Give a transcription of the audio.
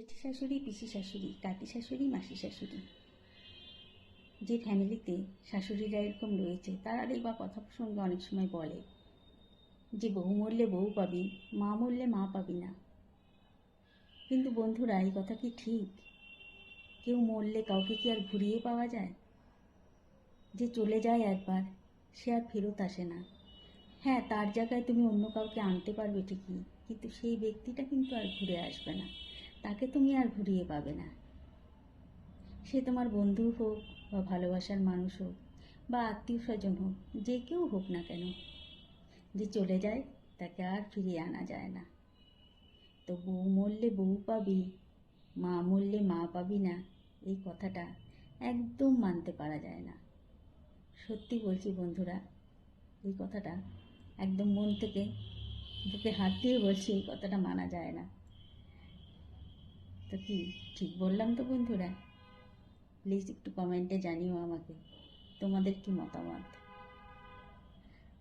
জেঠি শাশুড়ি, পিসি শাশুড়ি কাকি শাশুড়ি, মাসি শাশুড়ি। যে ফ্যামিলিতে শাশুড়িরা এরকম রয়েছে তারাই বা কথা প্রসঙ্গে অনেক সময় বলে যে, বউ মরলে বউ পাবি, মা মরলে মা পাবি না। কিন্তু বন্ধুরা, এই কথা কি ঠিক? কেউ মরলে কাউকে কি আর ঘুরিয়ে পাওয়া যায়? যে চলে যায় একবার, সে আর ফেরত আসে না। হ্যাঁ তার জায়গায় তুমি অন্য কাউকে আনতে পারবে ঠিকই, কিন্তু সেই ব্যক্তিটা কিন্তু আর ঘুরে আসবে না। তাকে তুমি আর ঘুরিয়ে পাবে না। সে তোমার বন্ধু হোক বা ভালোবাসার মানুষ হোক বা আত্মীয় স্বজন হোক, যে কেউ হোক না কেন, যে চলে যায় তাকে আর ফিরিয়ে আনা যায় না। তো বউ মরলে বউ পাবি, মা মরলে মা পাবি না, এই কথাটা একদম মানতে পারা যায় না। সত্যি বলছি বন্ধুরা, এই কথাটা একদম মন থেকে বুকে হাত দিয়ে বলছি, এই কথাটা মানা যায় না। তো কি ঠিক বললাম তো বন্ধুরা? প্লিজ একটু কমেন্টে জানিও আমাকে। তোমাদের কি মতামত?